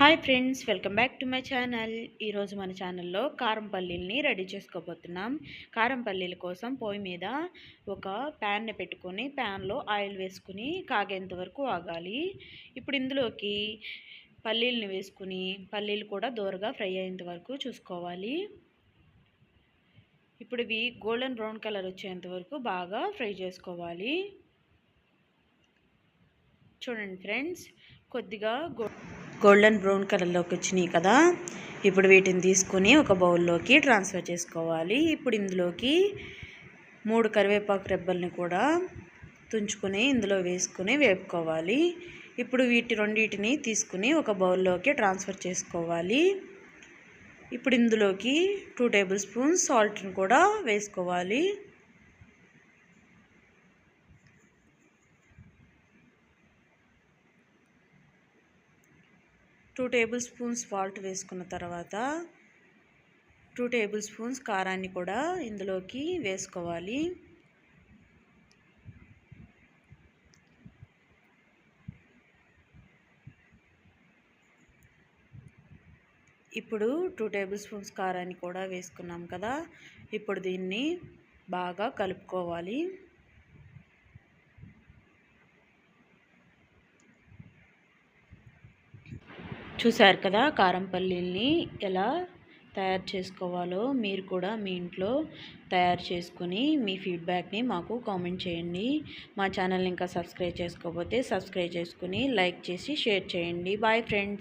Hi friends welcome back to my channel. ఈరోజు మన ఛానల్లో కారం పల్లీల్ని రెడీ చేసుకోబోతున్నాం. కారం పల్లీల కోసం పొయ్యి మీద ఒక ప్యాన్ని పెట్టుకొని ప్యాన్లో ఆయిల్ వేసుకుని కాగేంత వరకు ఆగాలి. ఇప్పుడు ఇందులోకి పల్లీలని వేసుకుని పల్లీలు కూడా దూరగా ఫ్రై అయ్యేంత వరకు చూసుకోవాలి. ఇప్పుడు ఇవి గోల్డెన్ బ్రౌన్ కలర్ వచ్చేంత వరకు బాగా ఫ్రై చేసుకోవాలి. చూడండి ఫ్రెండ్స్ కొద్దిగా గో గోల్డెన్ బ్రౌన్ కలర్లోకి వచ్చినాయి కదా. ఇప్పుడు వీటిని తీసుకుని ఒక బౌల్లోకి ట్రాన్స్ఫర్ చేసుకోవాలి. ఇప్పుడు ఇందులోకి మూడు కరివేపాకు రెబ్బల్ని కూడా తుంచుకొని ఇందులో వేసుకుని వేపుకోవాలి. ఇప్పుడు వీటి రెండింటిని తీసుకుని ఒక బౌల్లోకి ట్రాన్స్ఫర్ చేసుకోవాలి. ఇప్పుడు ఇందులోకి టూ టేబుల్ స్పూన్స్ సాల్ట్ని కూడా వేసుకోవాలి. టూ టేబుల్ స్పూన్స్ సాల్ట్ వేసుకున్న తర్వాత టూ టేబుల్ స్పూన్స్ కారాన్ని కూడా ఇందులోకి వేసుకోవాలి. ఇప్పుడు టూ టేబుల్ స్పూన్స్ కారాన్ని కూడా వేసుకున్నాం కదా ఇప్పుడు దీన్ని బాగా కలుపుకోవాలి. చూశారు కదా కారం పల్లీల్ని ఎలా తయారు చేసుకోవాలో మీరు కూడా మీ ఇంట్లో తయారు చేసుకుని మీ ఫీడ్బ్యాక్ని మాకు కామెంట్ చేయండి. మా ఛానల్ ఇంకా సబ్స్క్రైబ్ చేసుకోకపోతే సబ్స్క్రైబ్ చేసుకుని లైక్ చేసి షేర్ చేయండి. Bye friends.